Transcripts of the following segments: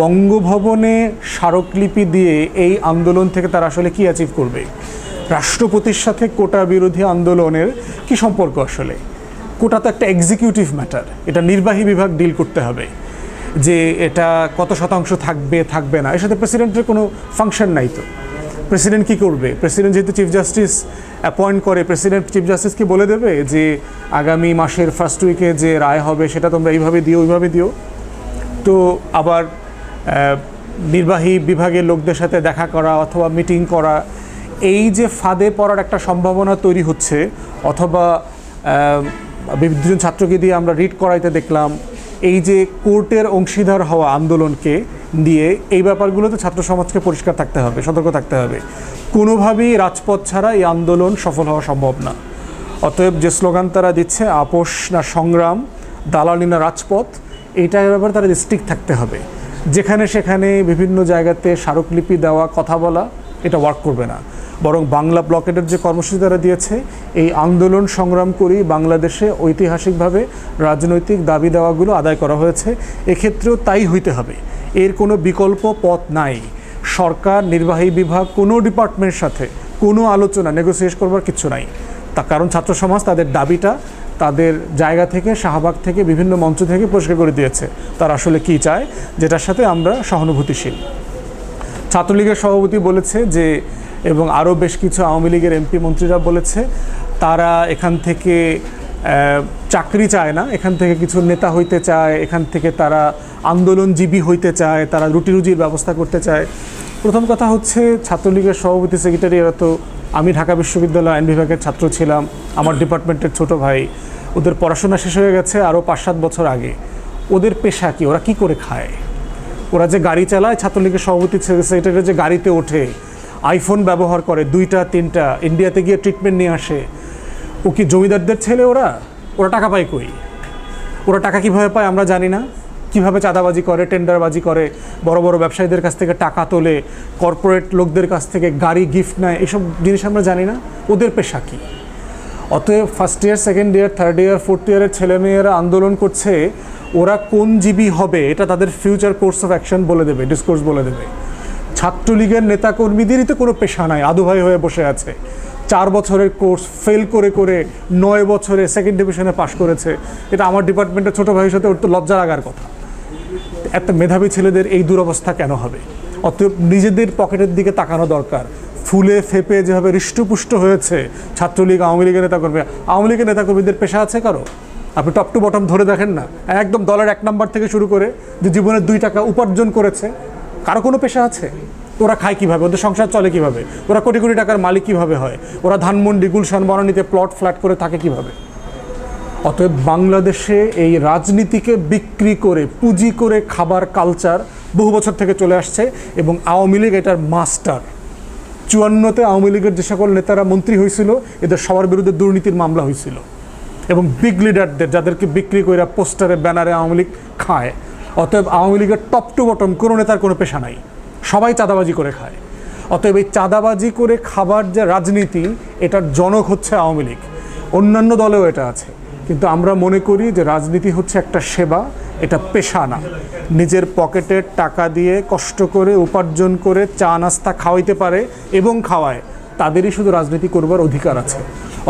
বঙ্গভবনে স্মারকলিপি দিয়ে এই আন্দোলন থেকে তারা আসলে কি অ্যাচিভ করবে? রাষ্ট্রপতির সাথে কোটা বিরোধী আন্দোলনের কি সম্পর্ক আসলে? কোটা তো একটা এক্সিকিউটিভ ম্যাটার এটা নির্বাহী বিভাগ ডিল করতে হবে। যে এটা কত শতাংশ থাকবে থাকবে না, এর সাথে প্রেসিডেন্টের কোনো ফাংশন নাই তো। প্রেসিডেন্ট কি করবে? প্রেসিডেন্ট যেহেতু চিফ জাস্টিস অ্যাপয়েন্ট করে প্রেসিডেন্ট চিফ জাস্টিস কি বলে দেবে? যে আগামী মাসের ফার্স্ট উইকে যে রায় হবে, সেটা তোমরা এইভাবে দিও, ওইভাবে দিও। তো আবার নির্বাহী বিভাগের লোকদের সাথে দেখা করা অথবা মিটিং করা, এই যে ফাঁদে পড়ার একটা সম্ভাবনা তৈরি হচ্ছে, অথবা দুজন ছাত্রকে দিয়ে আমরা রিড করাইতে দেখলাম, এই যে কোর্টের অংশীদার হওয়া আন্দোলনকে দিয়ে এই ব্যাপারগুলোতে ছাত্র সমাজকে পরিষ্কার থাকতে হবে, সতর্ক থাকতে হবে। কোনোভাবেই রাজপথ ছাড়া এই আন্দোলন সফল হওয়া সম্ভব না। অতএব যে স্লোগান তারা দিচ্ছে, আপোষ না সংগ্রাম, দালালি না রাজপথ এইটার ব্যাপারে তারা স্ট্রিক থাকতে হবে। যেখানে সেখানে বিভিন্ন জায়গাতে স্মারকলিপি দেওয়া, কথা বলা, এটা ওয়ার্ক করবে না। বরং বাংলা ব্লকেটের যে কর্মসূচি তারা দিয়েছে, এই আন্দোলন সংগ্রাম করেই বাংলাদেশে ঐতিহাসিকভাবে রাজনৈতিক দাবি দেওয়াগুলো আদায় করা হয়েছে। এক্ষেত্রেও তাই হইতে হবে। এর কোনো বিকল্প পথ নাই। সরকার, নির্বাহী বিভাগ, কোনো ডিপার্টমেন্টের সাথে কোনো আলোচনা নেগোসিয়েট করবার কিছু নাই। তার কারণ ছাত্র সমাজ, তাদের দাবিটা তাদের জায়গা থেকে, শাহবাগ থেকে, বিভিন্ন মঞ্চ থেকে পরিষ্কার করে দিয়েছে। তারা আসলে কি চায়? যেটার সাথে আমরা সহানুভূতিশীল। ছাত্রলীগের সভাপতি বলেছে যে, এবং আরও বেশ কিছু আওয়ামী লীগের এমপি মন্ত্রীরা বলেছে, তারা এখান থেকে চাকরি চায় না। এখান থেকে কিছু নেতা হইতে চায়। এখান থেকে তারা আন্দোলনজীবী হইতে চায়। তারা রুটি রুজির ব্যবস্থা করতে চায়। প্রথম কথা হচ্ছে, ছাত্রলীগের সভাপতি সেক্রেটারি এরা তো, আমি ঢাকা বিশ্ববিদ্যালয় আইন বিভাগের ছাত্র ছিলাম, আমার ডিপার্টমেন্টের ছোট ভাই, ওদের পড়াশোনা শেষ হয়ে গেছে আরও পাঁচ সাত বছর আগে। ওদের পেশা কি? ওরা কি করে খায়? ওরা যে গাড়ি চালায়, ছাত্রলীগের সভাপতি সেক্রেটারি যে গাড়িতে ওঠে, আইফোন ব্যবহার করে, দুইটা, তিনটা, ইন্ডিয়াতে গিয়ে ট্রিটমেন্ট নিয়ে আসে। ও কি জমিদারদের ছেলে ওরা? ওরা টাকা পায় কই? ওরা টাকা কীভাবে পায় আমরা জানি না। কীভাবে চাঁদাবাজি করে, টেন্ডারবাজি করে, বড় বড় ব্যবসায়ীদের কাছ থেকে টাকা তোলে কর্পোরেট লোকদের কাছ থেকে গাড়ি গিফট নেয়, এসব জিনিস আমরা জানি না। ওদের পেশা কী? অতএব first year second year third year fourth ইয়ারের ছেলেমেয়েরা আন্দোলন করছে, ওরা কোন জীবী হবে এটা তাদের ফিউচার কোর্স অফ অ্যাকশন বলে দেবে ডিসকোর্স বলে দেবে। ছাত্রলীগের নেতাকর্মীদেরই তো কোনো পেশা নাই আদুভাই হয়ে বসে আছে। চার বছরের কোর্স ফেল করে করে নয় বছরে সেকেন্ড ডিভিশনে পাশ করেছে। এটা আমার ডিপার্টমেন্টের ছোটো ভাইয়ের সাথে ওর তো লজ্জা লাগার কথা। একটা মেধাবী ছেলেদের এই দুরবস্থা কেন হবে? অতএব নিজেদের পকেটের দিকে তাকানো দরকার। ফুলে ফেপে যেভাবে হৃষ্টপুষ্ট হয়েছে ছাত্রলীগ, আওয়ামী লীগের নেতাকর্মী, আওয়ামী লীগের নেতাকর্মীদের পেশা আছে কারও? আপনি টপ টু বটম ধরে দেখেন না। একদম দলের এক নাম্বার থেকে শুরু করে যে জীবনের দুই টাকা উপার্জন করেছে, কারও কোনো পেশা আছে? ওরা খায় কীভাবে? ওদের সংসার চলে কীভাবে? ওরা কোটি কোটি টাকার মালিক কীভাবে হয়? ওরা ধানমন্ডি, গুলশান, বনানীতে প্লট ফ্ল্যাট করে থাকে কীভাবে? অতএব বাংলাদেশে এই রাজনীতিকে বিক্রি করে, পুঁজি করে খাবার কালচার বহু বছর থেকে চলে আসছে এবং আওয়ামী লীগ এটার মাস্টার চুয়ান্নতে আওয়ামী লীগের যে সকল নেতারা মন্ত্রী হয়েছিল, এদের সবার বিরুদ্ধে দুর্নীতির মামলা হয়েছিল। এবং বিগ লিডারদের যাদেরকে বিক্রি করে পোস্টারে, ব্যানারে আওয়ামী লীগ খায়। অতএব আওয়ামী লীগের টপ টু বটম কোনো নেতার কোনো পেশা নাই। সবাই চাঁদাবাজি করে খায়। অতএব এই চাঁদাবাজি করে খাবার যে রাজনীতি, এটার জনক হচ্ছে আওয়ামী লীগ। অন্যান্য দলেও এটা আছে। কিন্তু আমরা মনে করি যে রাজনীতি হচ্ছে একটা সেবা, এটা পেশা না নিজের পকেটের টাকা দিয়ে কষ্ট করে, উপার্জন করে, চা নাস্তা খাওয়াইতে পারে এবং খাওয়ায়, তাদেরই শুধু রাজনীতি করবার অধিকার আছে।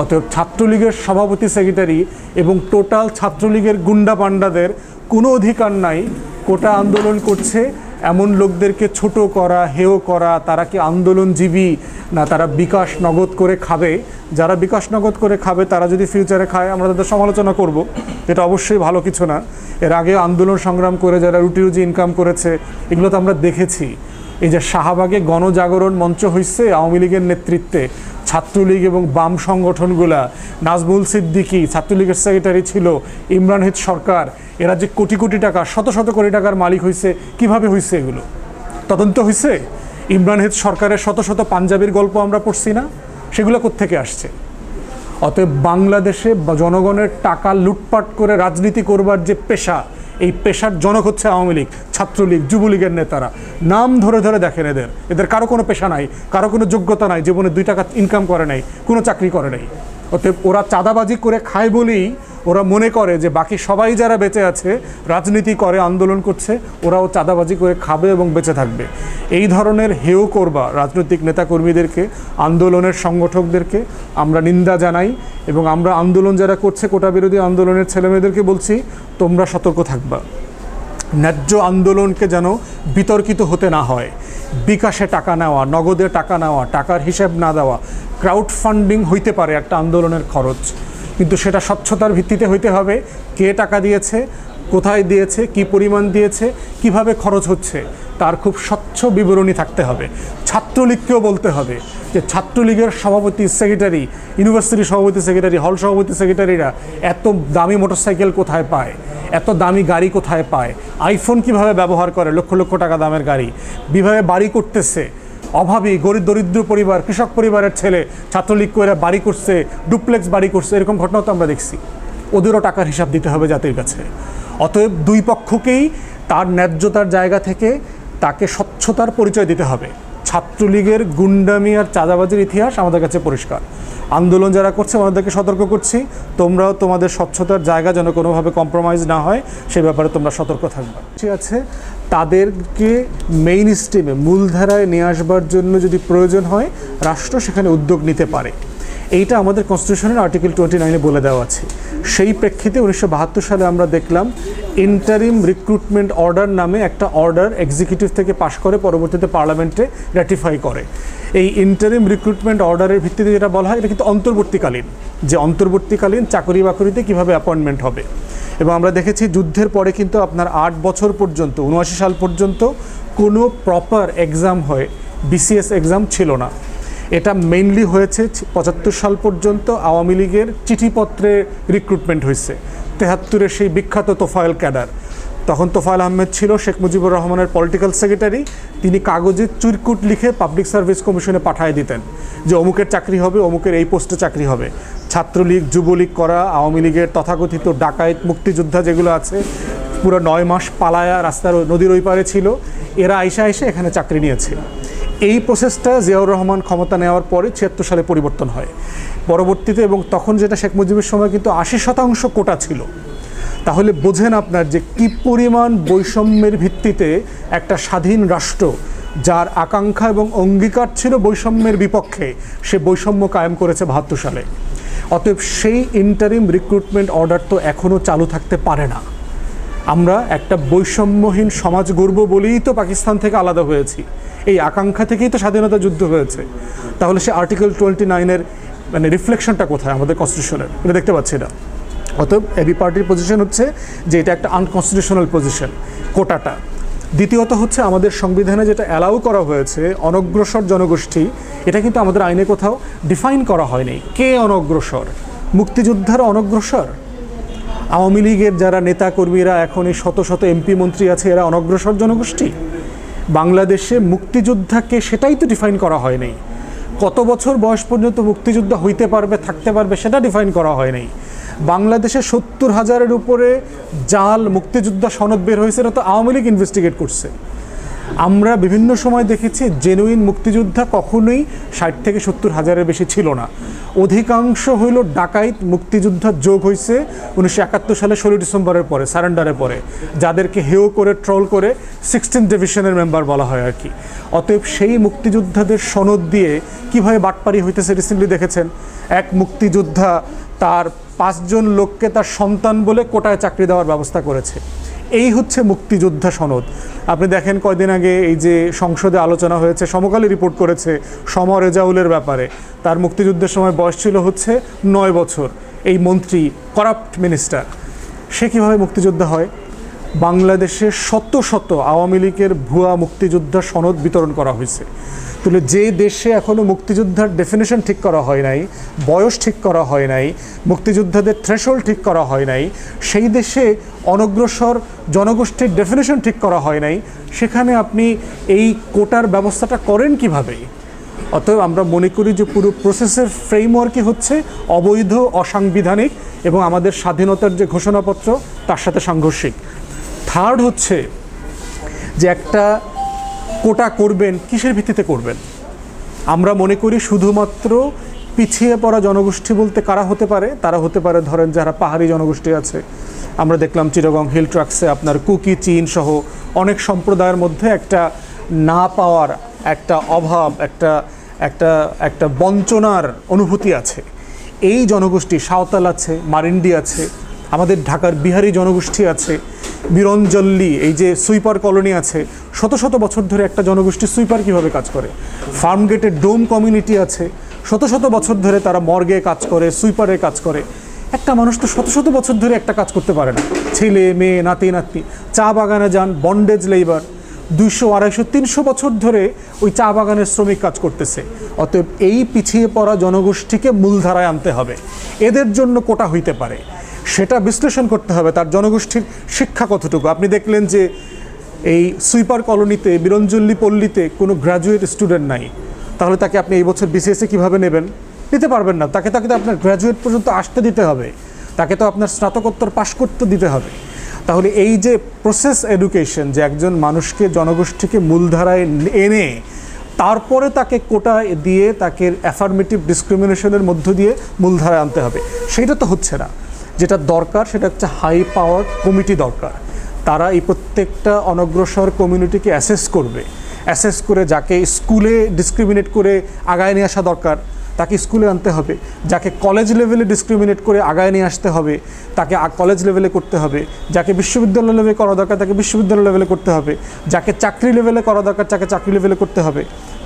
অতএব ছাত্রলীগের সভাপতি, সেক্রেটারি এবং টোটাল ছাত্রলীগের গুন্ডা পান্ডাদের কোনো অধিকার নাই। কোটা আন্দোলন করছে এমন লোকদেরকে ছোট করা, হেয় করা, তারা কি আন্দোলনজীবী? না, তারা বিকাশ নগদ করে খাবে। যারা বিকাশ নগদ করে খাবে, তারা যদি ফিউচারে খায়, আমরা তাদের সমালোচনা করব। এটা অবশ্যই ভালো কিছু না। এর আগে আন্দোলন সংগ্রাম করে যারা রুটি রুজি ইনকাম করেছে, এগুলো তো আমরা দেখেছি। এই যে শাহবাগে গণজাগরণ মঞ্চ হয়েছে আওয়ামী লীগের নেতৃত্বে। ছাত্রলীগ এবং বাম সংগঠনগুলা, নাজমুল সিদ্দিকী ছাত্রলীগের সেক্রেটারি ছিল, ইমরান হিদ সরকার এরা যে কোটি কোটি টাকা, শত শত কোটি টাকার মালিক হয়েছে কীভাবে হয়েছে এগুলো? তদন্ত হয়েছে ইমরান হিদ সরকারের শত শত পাঞ্জাবির গল্প আমরা পড়ছি না? সেগুলো কোত্থেকে আসছে? অতএব বাংলাদেশে জনগণের টাকা লুটপাট করে রাজনীতি করবার যে পেশা এই পেশার জনক হচ্ছে আওয়ামী লীগ, ছাত্রলীগ, যুবলীগের নেতারা। নাম ধরে ধরে দেখেন এদের। এদের কারও কোনো পেশা নাই, কারও কোনো যোগ্যতা নাই, জীবনে দুই টাকা ইনকাম করে নাই, কোনো চাকরি করে নাই। অতএব ওরা চাঁদাবাজি করে খায় বলেই ওরা মনে করে যে বাকি সবাই যারা বেঁচে আছে, রাজনীতি করে, আন্দোলন করছে, ওরাও চাঁদাবাজি করে খাবে এবং বেঁচে থাকবে। এই ধরনের হেয় করবা রাজনৈতিক নেতাকর্মীদেরকে, আন্দোলনের সংগঠকদেরকে আমরা নিন্দা জানাই এবং আমরা আন্দোলন যারা করছে, কোটা বিরোধী আন্দোলনের ছেলেমেয়েদেরকে বলছি, তোমরা সতর্ক থাকবা। ন্যায্য আন্দোলনকে যেন বিতর্কিত হতে না হয়। বিকাশে টাকা নেওয়া, নগদে টাকা নেওয়া, টাকার হিসাব না দেওয়া ক্রাউড ফান্ডিং হইতে পারে একটা আন্দোলনের খরচ। কিন্তু সেটা স্বচ্ছতার ভিত্তিতে হইতে হবে। কে টাকা দিয়েছে, কোথায় দিয়েছে, কি পরিমাণ দিয়েছে, কীভাবে খরচ হচ্ছে, তার খুব স্বচ্ছ বিবরণী থাকতে হবে। ছাত্রলীগকেও বলতে হবে যে ছাত্রলীগের সভাপতি, সেক্রেটারি ইউনিভার্সিটি সভাপতি, সেক্রেটারি, হল সভাপতি, সেক্রেটারিরা এত দামি মোটরসাইকেল কোথায় পায়, এত দামি গাড়ি কোথায় পায়, আইফোন কীভাবে ব্যবহার করে, লক্ষ লক্ষ টাকা দামের গাড়ি বিভাবে বাড়ি করতেছে অভাবী, গরিব, দরিদ্র পরিবার, কৃষক পরিবারের ছেলে, ছাত্রলীগ করে বাড়ি করছে, ডুপ্লেক্স বাড়ি করছে, এরকম ঘটনাও তো আমরা দেখছি। ওদেরও টাকার হিসাব দিতে হবে জাতির কাছে। অতএব দুই পক্ষকেই তার ন্যায্যতার জায়গা থেকে তাকে স্বচ্ছতার পরিচয় দিতে হবে। ছাত্রলীগের গুন্ডামি আর চাঁদাবাজির ইতিহাস আমাদের কাছে পরিষ্কার। আন্দোলন যারা করছে আমাদেরকে সতর্ক করছি। তোমরাও তোমাদের স্বচ্ছতার জায়গা যেন কোনোভাবে কম্প্রোমাইজ না হয়, সে ব্যাপারে তোমরা সতর্ক থাকবে। ঠিক আছে তাদেরকে মেইন স্ট্রিমে মূলধারায় নিয়ে আসবার জন্য যদি প্রয়োজন হয়, রাষ্ট্র সেখানে উদ্যোগ নিতে পারে। এইটা আমাদের কনস্টিটিউশনের আর্টিকেল টোয়েন্টি নাইনে বলে দেওয়া আছে। সেই প্রেক্ষিতে উনিশশো বাহাত্তর সালে আমরা দেখলাম ইন্টারিম রিক্রুটমেন্ট অর্ডার নামে একটা অর্ডার এক্সিকিউটিভ থেকে পাশ করে, পরবর্তীতে পার্লামেন্টে র্যাটিফাই করে। এই ইন্টারিম রিক্রুটমেন্ট অর্ডারের ভিত্তিতে যেটা বলা হয়, এটা কিন্তু অন্তর্বর্তীকালীন। যে অন্তর্বর্তীকালীন চাকরি বাকরিতে কীভাবে অ্যাপয়েন্টমেন্ট হবে? এবং আমরা দেখেছি যুদ্ধের পরে কিন্তু আপনার আট বছর পর্যন্ত, উনআশি সাল পর্যন্ত কোনো প্রপার এক্সাম হয়ে বিসিএস এক্সাম ছিল না। এটা মেইনলি হয়েছে পঁচাত্তর সাল পর্যন্ত আওয়ামী লীগের চিঠিপত্রে রিক্রুটমেন্ট হয়েছে। তেহাত্তরের সেই বিখ্যাত তোফায়েল ক্যাডার। তখন তোফায়েল আহমেদ ছিল শেখ মুজিবুর রহমানের পলিটিক্যাল সেক্রেটারি তিনি কাগজে চুরকুট লিখে পাবলিক সার্ভিস কমিশনে পাঠিয়ে দিতেন যে অমুকের চাকরি হবে, অমুকের এই পোস্টে চাকরি হবে। ছাত্রলীগ, যুবলীগ করা, আওয়ামী লীগের তথাকথিত ডাকায়েত, মুক্তিযোদ্ধা যেগুলো আছে, পুরো নয় মাস পালায়া রাস্তার নদীর ওই পারে ছিল, এরা আইসা এসে এখানে চাকরি নিয়েছে। এই প্রসেসটা জিয়াউর রহমান ক্ষমতা নেওয়ার পরে ছিয়াত্তর সালে পরিবর্তন হয়। পরবর্তীতে এবং তখন যেটা শেখ মুজিবের সময় কিন্তু আশি শতাংশ কোটা ছিল। তাহলে বোঝেন আপনার যে কি পরিমাণ বৈষম্যের ভিত্তিতে একটা স্বাধীন রাষ্ট্র, যার আকাঙ্ক্ষা এবং অঙ্গীকার ছিল বৈষম্যের বিপক্ষে, সে বৈষম্য কায়েম করেছে বাহাত্তর সালে। অতএব সেই ইন্টারিম রিক্রুটমেন্ট অর্ডার তো এখনও চালু থাকতে পারে না। আমরা একটা বৈষম্যহীন সমাজ গর্ব বলেই তো পাকিস্তান থেকে আলাদা হয়েছি। এই আকাঙ্ক্ষা থেকেই তো স্বাধীনতা যুদ্ধ হয়েছে। তাহলে সে আর্টিকেল টোয়েন্টি নাইনের মানে রিফ্লেকশনটা কোথায় আমাদের কনস্টিটিউশনের এটা দেখতে পাচ্ছি না অতএব এবি পার্টির পজিশন হচ্ছে যে এটা একটা আনকনস্টিটিউশনাল পজিশন কোটাটা। দ্বিতীয়ত হচ্ছে আমাদের সংবিধানে যেটা অ্যালাউ করা হয়েছে, অনগ্রসর জনগোষ্ঠী, এটা কিন্তু আমাদের আইনে কোথাও ডিফাইন করা হয়নি। কে অনগ্রসর? মুক্তিযোদ্ধারা অনগ্রসর? আওয়ামী লীগের যারা নেতাকর্মীরা এখন এই শত শত এমপি মন্ত্রী আছে, এরা অনগ্রসর জনগোষ্ঠী? বাংলাদেশে মুক্তিযোদ্ধাকে সেটাই তো ডিফাইন করা হয়নি। কত বছর বয়স পর্যন্ত মুক্তিযোদ্ধা হইতে পারবে, থাকতে পারবে, সেটা ডিফাইন করা হয়নি। বাংলাদেশে সত্তর হাজারের উপরে জাল মুক্তিযোদ্ধা সনদ বের হয়েছে, এটা তো আওয়ামী লীগ ইনভেস্টিগেট করছে। আমরা বিভিন্ন সময় দেখেছি জেনুইন মুক্তিযোদ্ধা কখনোই ষাট থেকে সত্তর হাজারের বেশি ছিল না। অধিকাংশ হইল ডাকাইত মুক্তিযোদ্ধা যোগ হয়েছে উনিশশো একাত্তর সালে ষোলো ডিসেম্বরের পরে, সারেন্ডারের পরে, যাদেরকে হেও করে, ট্রল করে সিক্সটিন ডিভিশনের মেম্বার বলা হয় আর কি। অতএব সেই মুক্তিযোদ্ধাদের সনদ দিয়ে কীভাবে বাটপারি হইতেছে রিসেন্টলি দেখেছেন? এক মুক্তিযোদ্ধা তার পাঁচজন লোককে তার সন্তান বলে কোটায় চাকরি দেওয়ার ব্যবস্থা করেছে। এই হচ্ছে মুক্তিযোদ্ধা সনদ। আপনি দেখেন কয়দিন আগে এই যে সংসদে আলোচনা হয়েছে, সমকালী রিপোর্ট করেছে সম রেজাউলের ব্যাপারে। তার মুক্তিযুদ্ধের সময় বয়স ছিল হচ্ছে নয় বছর। এই মন্ত্রী করাপ্ট মিনিস্টার, সে কীভাবে মুক্তিযোদ্ধা হয়? বাংলাদেশে শত শত আওয়ামী লীগের ভুয়া মুক্তিযোদ্ধা সনদ বিতরণ করা হয়েছে। তাহলে যে দেশে এখনও মুক্তিযোদ্ধার ডেফিনেশন ঠিক করা হয় নাই, বয়স ঠিক করা হয় নাই মুক্তিযোদ্ধাদের থ্রেশল ঠিক করা হয় নাই, সেই দেশে অনগ্রসর জনগোষ্ঠীর ডেফিনেশন ঠিক করা হয় নাই, সেখানে আপনি এই কোটার ব্যবস্থাটা করেন কীভাবে? অতএব আমরা মনে করি যে পুরো প্রসেসের ফ্রেমওয়ার্কই হচ্ছে অবৈধ, অসাংবিধানিক এবং আমাদের স্বাধীনতার যে ঘোষণাপত্র, তার সাথে সাংঘর্ষিক। থার্ড হচ্ছে যে একটা কোটা করবেন, কিসের ভিত্তিতে করবেন? আমরা মনে করি শুধুমাত্র পিছিয়ে পড়া জনগোষ্ঠী বলতে কারা হতে পারে? তারা হতে পারে ধরেন যারা পাহাড়ি জনগোষ্ঠী আছে। আমরা দেখলাম চিরগং হিল ট্রাক্সে আপনার কুকি, চীন সহ অনেক সম্প্রদায়ের মধ্যে একটা না পাওয়ার, একটা অভাব, একটা একটা একটা বঞ্চনার অনুভূতি আছে। এই জনগোষ্ঠী সাঁওতাল আছে, মারিন্ডি আছে আমাদের ঢাকার বিহারি জনগোষ্ঠী আছে, বিরঞ্জল্লি, এই যে সুইপার কলোনি আছে, শত শত বছর ধরে একটা জনগোষ্ঠী সুইপার কীভাবে কাজ করে? ফার্ম গেটের ডোম কমিউনিটি আছে, শত শত বছর ধরে তারা মর্গে কাজ করে, সুইপারে কাজ করে। একটা মানুষ তো শত শত বছর ধরে একটা কাজ করতে পারে না। ছেলে, মেয়ে, নাতি, নাতনি, চা বাগানে যান বন্ডেজ লেবার দুইশো আড়াইশো, তিনশো বছর ধরে ওই চা বাগানের শ্রমিক কাজ করতেছে। অতএব এই পিছিয়ে পড়া জনগোষ্ঠীকে মূলধারায় আনতে হবে। এদের জন্য কোটা হইতে পারে। সেটা বিশ্লেষণ করতে হবে তার জনগোষ্ঠীর শিক্ষা কতটুকু। আপনি দেখলেন যে এই সুইপার কলোনিতে, বিরঞ্জল্লি পল্লীতে কোনো গ্র্যাজুয়েট স্টুডেন্ট নাই। তাহলে তাকে আপনি এই বছর বিসিএসে কীভাবে নেবেন? নিতে পারবেন না। তাকে তাকে তো আপনার গ্র্যাজুয়েট পর্যন্ত আসতে দিতে হবে। তাকে তো আপনার স্নাতকোত্তর পাশ করতে দিতে হবে। তাহলে এই যে প্রসেস এডুকেশন যে একজন মানুষকে জনগোষ্ঠীকে মূলধারায় এনে তারপরে তাকে কোটা দিয়ে তাকে অ্যাফার্মেটিভ ডিসক্রিমিনেশনের মধ্য দিয়ে মূলধারায় আনতে হবে। সেইটা তো হচ্ছে না। যেটা দরকার সেটা হচ্ছে হাই পাওয়ার কমিটি দরকার। তারা এই প্রত্যেকটা অনগ্রসর কমিউনিটিকে অ্যাসেস করবে। অ্যাসেস করে যাকে স্কুলে ডিসক্রিমিনেট করে আগায় নিয়ে আসা দরকার, তাকে স্কুলে আনতে হবে। যাকে কলেজ লেভেলে ডিসক্রিমিনেট করে আগায় নিয়ে আসতে হবে, তাকে কলেজ লেভেলে করতে হবে। যাকে বিশ্ববিদ্যালয় লেভেলে করা দরকার, তাকে বিশ্ববিদ্যালয় লেভেলে করতে হবে। যাকে চাকরি লেভেলে করা দরকার, তাকে চাকরি লেভেলে করতে হবে।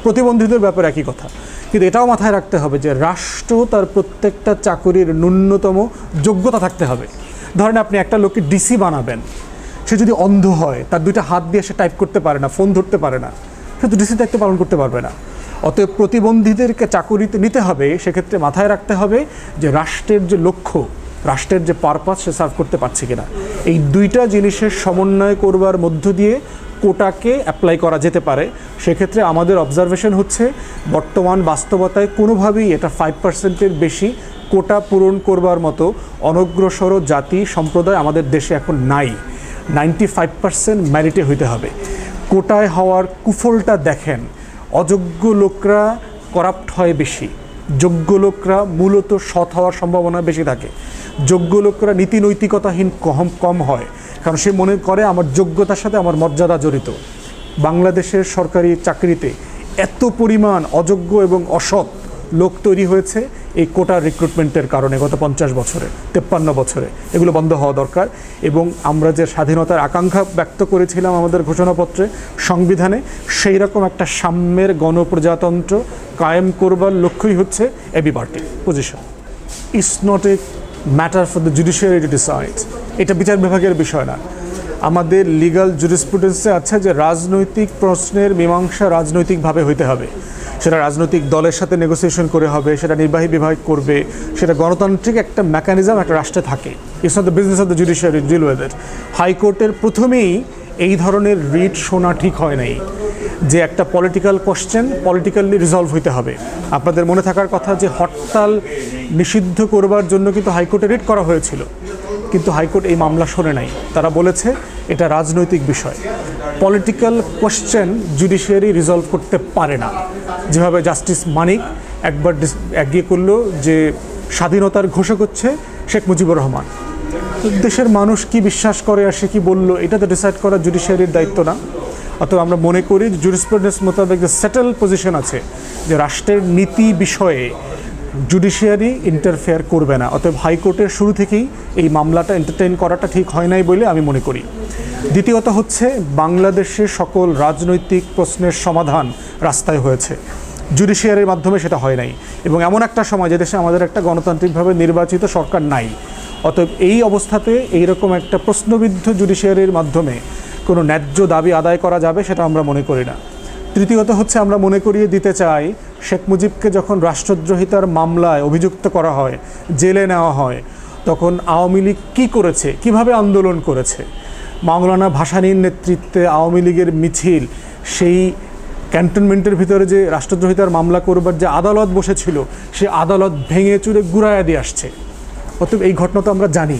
প্রতিবন্ধীদের ব্যাপারে একই কথা। কিন্তু এটাও মাথায় রাখতে হবে যে রাষ্ট্র তার প্রত্যেকটা চাকরির ন্যূনতম যোগ্যতা থাকতে হবে। ধরেন আপনি একটা লোককে ডিসি বানাবেন। সে যদি অন্ধ হয়, তার দুইটা হাত দিয়ে সে টাইপ করতে পারে না ফোন ধরতে পারে না, সে তো ডিসি দায়িত্ব পালন করতে পারবে না। অতএব প্রতিবন্ধীদেরকে চাকুরিতে নিতে হবে, সেক্ষেত্রে মাথায় রাখতে হবে যে রাষ্ট্রের যে লক্ষ্য, রাষ্ট্রের যে পারপাস সে সার্ভ করতে পারছে কিনা। এই দুইটা জিনিসের সমন্বয় করবার মধ্য দিয়ে কোটাকে অ্যাপ্লাই করা যেতে পারে, সেক্ষেত্রে আমাদের অবজারভেশন হচ্ছে বর্তমান বাস্তবতায় কোনোভাবেই এটা ফাইভ পার্সেন্টের বেশি কোটা পূরণ করবার মতো অনগ্রসর জাতি সম্প্রদায় আমাদের দেশে এখন নাই। নাইনটি ফাইভ পার্সেন্ট ম্যারিটে হইতে হবে। কোটায় হওয়ার কুফলটা দেখেন, অযোগ্য লোকরা করাপ্ট হয় বেশি, যোগ্য লোকরা মূলত সৎ হওয়ার সম্ভাবনা বেশি থাকে, যোগ্য লোকরা নীতি নৈতিকতাহীন কম কম হয় কারণ সে মনে করে আমার যোগ্যতার সাথে আমার মর্যাদা জড়িত। বাংলাদেশের সরকারি চাকরিতে এত পরিমাণ অযোগ্য এবং অসৎ লোক তৈরি হয়েছে এই কোটা রিক্রুটমেন্টের কারণে গত পঞ্চাশ বছরে, তেপ্পান্ন বছরে। এগুলো বন্ধ হওয়া দরকার এবং আমরা যে স্বাধীনতার আকাঙ্ক্ষা ব্যক্ত করেছিলাম আমাদের ঘোষণাপত্রে, সংবিধানে সেই রকম একটা সাম্যের গণপ্রজাতন্ত্র কায়েম করবার লক্ষ্যই হচ্ছে AB party position it's not a matter for the judiciary to decide এটা বিচার বিভাগের বিষয় না। আমাদের লিগাল জুরিসপ্রুডেন্সে আছে যে রাজনৈতিক প্রশ্নের মীমাংসা রাজনৈতিকভাবে হইতে হবে। সেটা রাজনৈতিক দলের সাথে নেগোসিয়েশন করে হবে, সেটা নির্বাহী বিভাগ করবে, সেটা গণতান্ত্রিক একটা মেকানিজম একটা রাষ্ট্রে থাকে। It's not the business of the judiciary deal with হাইকোর্টের প্রথমেই এই ধরনের রিট শোনা ঠিক হয় নাই। যে একটা পলিটিক্যাল কোশ্চেন পলিটিক্যালি রিজলভ হইতে হবে। আপনাদের মনে থাকার কথা যে হরতাল নিষিদ্ধ করবার জন্য কিন্তু হাইকোর্টে রিট করা হয়েছিল। কিন্তু হাইকোর্ট এই মামলা শোনে নাই। তারা বলেছে, এটা রাজনৈতিক বিষয়। পলিটিক্যাল কোয়েশ্চেন জুডিশিয়ারি রিজলভ করতে পারে না। যেভাবে জাস্টিস মানিক একবার এগিয়ে করল যে স্বাধীনতার ঘোষক হচ্ছে শেখ মুজিবুর রহমান। দেশের মানুষ কি বিশ্বাস করে আর সে কী বলল, এটা তো ডিসাইড করা জুডিশিয়ারির দায়িত্ব না। অথবা আমরা মনে করি জুরিসপ্রুডেন্স মোতাবেক যে সেটেল পজিশন আছে, যে রাষ্ট্রের নীতি বিষয়ে জুডিশিয়ারি ইন্টারফেয়ার করবে না। অতএব হাইকোর্টের শুরু থেকেই এই মামলাটা এন্টারটেইন করাটা ঠিক হয় নাই বলে আমি মনে করি। দ্বিতীয়ত হচ্ছে বাংলাদেশের সকল রাজনৈতিক প্রশ্নের সমাধান রাস্তায় হয়েছে। জুডিশিয়ারির মাধ্যমে সেটা হয় নাই। এবং এমন একটা সময় যে দেশে আমাদের একটা গণতান্ত্রিকভাবে নির্বাচিত সরকার নাই। অতএব এই অবস্থাতে এইরকম একটা প্রশ্নবিদ্ধ জুডিশিয়ারির মাধ্যমে কোনো ন্যায্য দাবি আদায় করা যাবে সেটা আমরা মনে করি না। তৃতীয়ত হচ্ছে আমরা মনে করিয়ে দিতে চাই, শেখ মুজিবকে যখন রাষ্ট্রদ্রোহিতার মামলায় অভিযুক্ত করা হয়, জেলে নেওয়া হয়, তখন আওয়ামী লীগ কী করেছে? কীভাবে আন্দোলন করেছে? মাওলানা ভাসানীর নেতৃত্বে আওয়ামী লীগের মিছিল, সেই ক্যান্টনমেন্টের ভিতরে যে রাষ্ট্রদ্রোহিতার মামলা করবার যে আদালত বসেছিল, সে আদালত ভেঙে চুরে গুড়াইয়া দিয়ে আসছে। অতএব এই ঘটনা তো আমরা জানি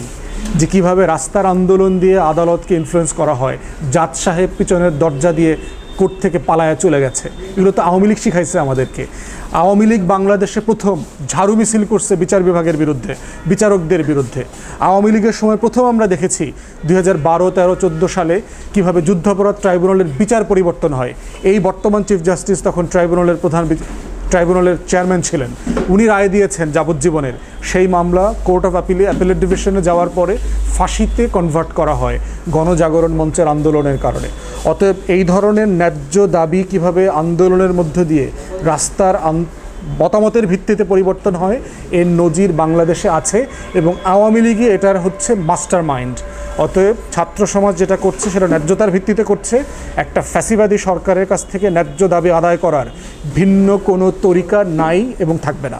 যে কীভাবে রাস্তার আন্দোলন দিয়ে আদালতকে ইনফ্লুয়েন্স করা হয়। জাত সাহেব পিছনের দরজা দিয়ে কোর্ট থেকে পালায়া চলে গেছে। এগুলো তো আওয়ামী লীগ শিখাইছে আমাদেরকে। আওয়ামী লীগ বাংলাদেশে প্রথম ঝাড়ু মিছিল করছে বিচার বিভাগের বিরুদ্ধে, বিচারকদের বিরুদ্ধে। আওয়ামী লীগের সময় প্রথম আমরা দেখেছি দুই হাজার বারো তেরো চোদ্দ সালে কীভাবে যুদ্ধাপরাধ ট্রাইব্যুনালের বিচার পরিবর্তন হয়। এই বর্তমান চিফ জাস্টিস তখন ট্রাইব্যুনালের প্রধান ট্রাইব্যুনালের চেয়ারম্যান ছিলেন। উনি রায় দিয়েছেন যাবজ্জীবনের। সেই মামলা কোর্ট অফ আপিলে অ্যাপিলেট ডিভিশনে যাওয়ার পরে ফাঁসিতে কনভার্ট করা হয় গণজাগরণ মঞ্চের আন্দোলনের কারণে। অতএব এই ধরনের ন্যায্য দাবি কীভাবে আন্দোলনের মধ্য দিয়ে রাস্তার মতামতের ভিত্তিতে পরিবর্তন হয়, এর নজির বাংলাদেশে আছে এবং আওয়ামী লীগই এটার হচ্ছে মাস্টার মাইন্ড অতএব ছাত্র সমাজ যেটা করছে সেটা ন্যায্যতার ভিত্তিতে করছে। একটা ফ্যাসিবাদী সরকারের কাছ থেকে ন্যায্য দাবি আদায় করার ভিন্ন কোনো তরিকা নাই এবং থাকবে না।